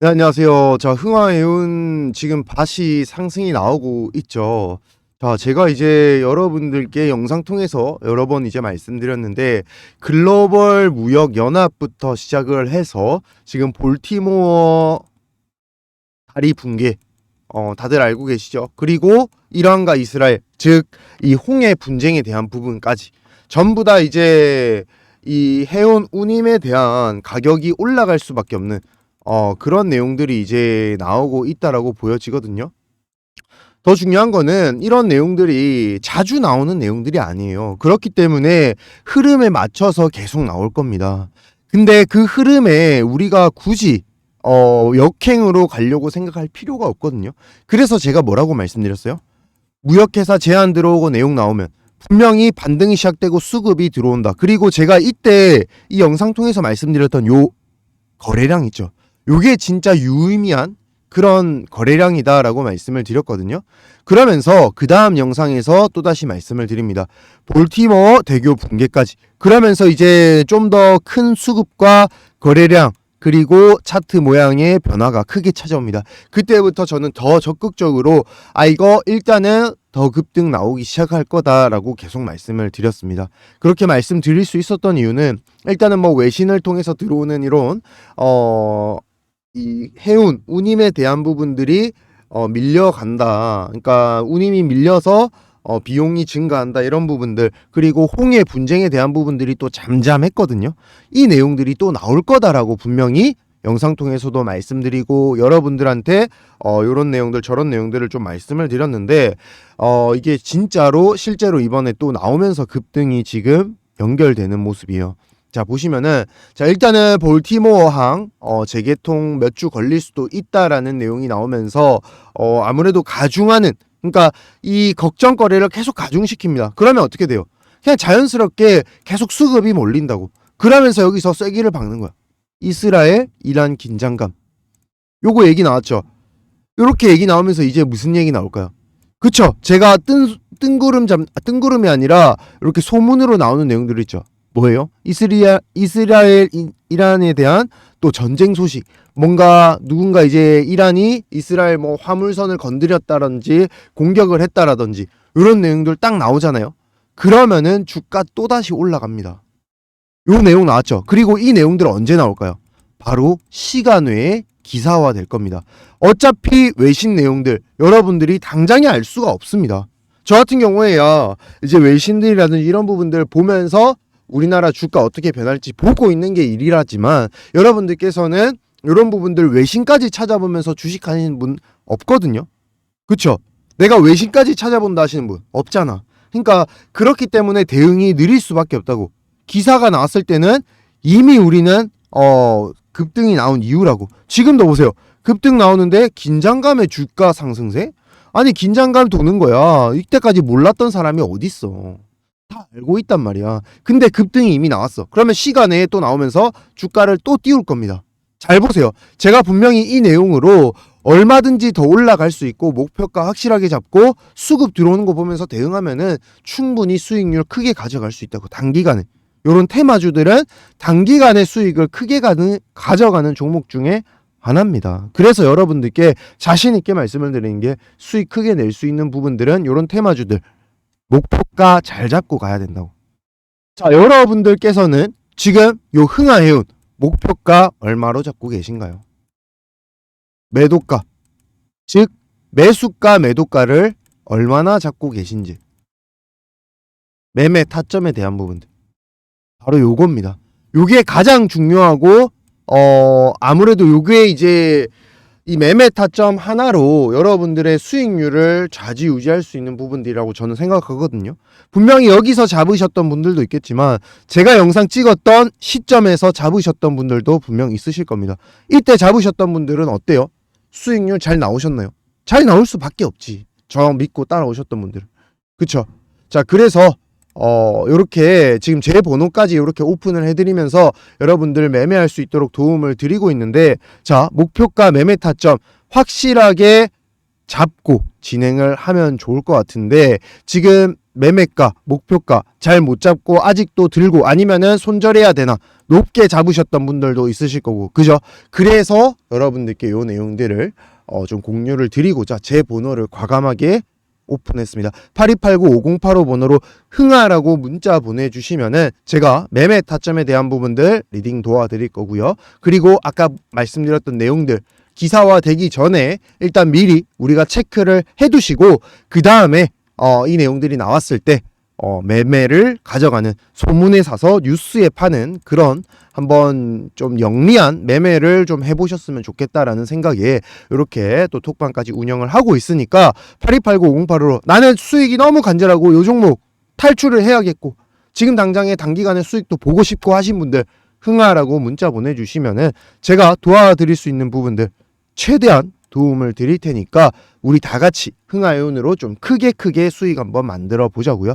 네, 안녕하세요. 자, 흥화해운 지금 밭이 상승이 나오고 있죠. 자, 제가 이제 여러분들께 영상 통해서 여러 번 이제 말씀드렸는데 글로벌 무역 연합부터 시작을 해서 지금 볼티모어 다리 붕괴 어, 다들 알고 계시죠? 그리고 이란과 이스라엘, 즉 이 홍해 분쟁에 대한 부분까지 전부 다 이제 이 해운 운임에 대한 가격이 올라갈 수밖에 없는 어, 그런 내용들이 이제 나오고 있다라고 보여지거든요. 더 중요한 거는 이런 내용들이 자주 나오는 내용들이 아니에요. 그렇기 때문에 흐름에 맞춰서 계속 나올 겁니다. 근데 그 흐름에 우리가 굳이 어, 역행으로 가려고 생각할 필요가 없거든요. 그래서 제가 뭐라고 말씀드렸어요? 무역회사 제한 들어오고 내용 나오면 분명히 반등이 시작되고 수급이 들어온다. 그리고 제가 이때 이 영상 통해서 말씀드렸던 요 거래량 있죠. 요게 진짜 유의미한 그런 거래량이다라고 말씀을 드렸거든요. 그러면서 그 다음 영상에서 또다시 말씀을 드립니다. 볼티모어 대교 붕괴까지. 그러면서 이제 좀 더 큰 수급과 거래량 그리고 차트 모양의 변화가 크게 찾아옵니다. 그때부터 저는 더 적극적으로 아 이거 일단은 더 급등 나오기 시작할 거다라고 계속 말씀을 드렸습니다. 그렇게 말씀드릴 수 있었던 이유는 일단은 뭐 외신을 통해서 들어오는 이런 어 이 해운 운임에 대한 부분들이 어 밀려간다. 그러니까 운임이 밀려서 어 비용이 증가한다 이런 부분들 그리고 홍해 분쟁에 대한 부분들이 또 잠잠했거든요. 이 내용들이 또 나올 거다라고 분명히 영상 통해서도 말씀드리고 여러분들한테 어 요런 내용들 저런 내용들을 좀 말씀을 드렸는데 어 이게 진짜로 실제로 이번에 또 나오면서 급등이 지금 연결되는 모습이에요. 자 보시면은 자 일단은 볼티모어항 어 재개통 몇 주 걸릴 수도 있다라는 내용이 나오면서 어 아무래도 가중하는 그러니까 이 걱정거리를 계속 가중시킵니다. 그러면 어떻게 돼요? 그냥 자연스럽게 계속 수급이 몰린다고. 그러면서 여기서 쐐기를 박는 거야. 이스라엘 이란 긴장감. 요거 얘기 나왔죠. 요렇게 얘기 나오면서 이제 무슨 얘기 나올까요? 그쵸? 제가 뜬 뜬구름 잠 아, 뜬구름이 아니라 이렇게 소문으로 나오는 내용들 있죠. 뭐예요? 이스리아, 이스라엘 이, 이란에 대한 또 전쟁 소식. 뭔가 누군가 이제 이란이 이스라엘 뭐 화물선을 건드렸다든지 공격을 했다라든지 이런 내용들 딱 나오잖아요. 그러면은 주가 또다시 올라갑니다. 요 내용 나왔죠. 그리고 이 내용들 언제 나올까요? 바로 시간 외에 기사화 될 겁니다. 어차피 외신 내용들 여러분들이 당장에 알 수가 없습니다. 저 같은 경우에야 이제 외신들이라든지 이런 부분들 보면서 우리나라 주가 어떻게 변할지 보고 있는 게 일이라지만 여러분들께서는 이런 부분들 외신까지 찾아보면서 주식하시는 분 없거든요. 그쵸? 내가 외신까지 찾아본다 하시는 분 없잖아. 그러니까 그렇기 때문에 대응이 느릴 수밖에 없다고. 기사가 나왔을 때는 이미 우리는 어 급등이 나온 이유라고. 지금도 보세요. 급등 나오는데 긴장감의 주가 상승세? 아니 긴장감 도는 거야. 이때까지 몰랐던 사람이 어딨어. 다 알고 있단 말이야. 근데 급등이 이미 나왔어. 그러면 시간에 또 나오면서 주가를 또 띄울 겁니다. 잘 보세요. 제가 분명히 이 내용으로 얼마든지 더 올라갈 수 있고 목표가 확실하게 잡고 수급 들어오는 거 보면서 대응하면은 충분히 수익률 크게 가져갈 수 있다고 단기간에. 요런 테마주들은 단기간에 수익을 크게 가는, 가져가는 종목 중에 하나입니다. 그래서 여러분들께 자신 있게 말씀을 드리는 게 수익 크게 낼 수 있는 부분들은 요런 테마주들 목표가 잘 잡고 가야 된다고. 자, 여러분들께서는 지금 요 흥하해운 목표가 얼마로 잡고 계신가요? 매도가, 즉 매수가 매도가를 얼마나 잡고 계신지. 매매 타점에 대한 부분들. 바로 요겁니다. 요게 가장 중요하고 어 아무래도 요게 이제 이 매매 타점 하나로 여러분들의 수익률을 좌지우지할 수 있는 부분들이라고 저는 생각하거든요. 분명히 여기서 잡으셨던 분들도 있겠지만 제가 영상 찍었던 시점에서 잡으셨던 분들도 분명 있으실 겁니다. 이때 잡으셨던 분들은 어때요? 수익률 잘 나오셨나요? 잘 나올 수밖에 없지. 저 믿고 따라오셨던 분들은. 그쵸? 자, 그래서 어, 요렇게 지금 제 번호까지 이렇게 오픈을 해드리면서 여러분들 매매할 수 있도록 도움을 드리고 있는데, 자, 목표가 매매 타점 확실하게 잡고 진행을 하면 좋을 것 같은데 지금 매매가, 목표가 잘 못 잡고 아직도 들고 아니면은 손절해야 되나 높게 잡으셨던 분들도 있으실 거고 그죠? 그래서 여러분들께 요 내용들을 어, 좀 공유를 드리고자 제 번호를 과감하게 오픈했습니다. 8289-5085 번호로 흥하라고 문자 보내주시면은 제가 매매 타점에 대한 부분들 리딩 도와드릴 거고요. 그리고 아까 말씀드렸던 내용들 기사화 되기 전에 일단 미리 우리가 체크를 해두시고 그 다음에 어, 이 내용들이 나왔을 때 어, 매매를 가져가는 소문에 사서 뉴스에 파는 그런 한번 좀 영리한 매매를 좀 해보셨으면 좋겠다라는 생각에 이렇게 또 톡방까지 운영을 하고 있으니까 8289-5085로 나는 수익이 너무 간절하고 요 종목 탈출을 해야겠고 지금 당장에 단기간에 수익도 보고 싶고 하신 분들 흥하라고 문자 보내주시면은 제가 도와드릴 수 있는 부분들 최대한 도움을 드릴 테니까 우리 다 같이 흥하연으로 좀 크게 크게 수익 한번 만들어 보자고요.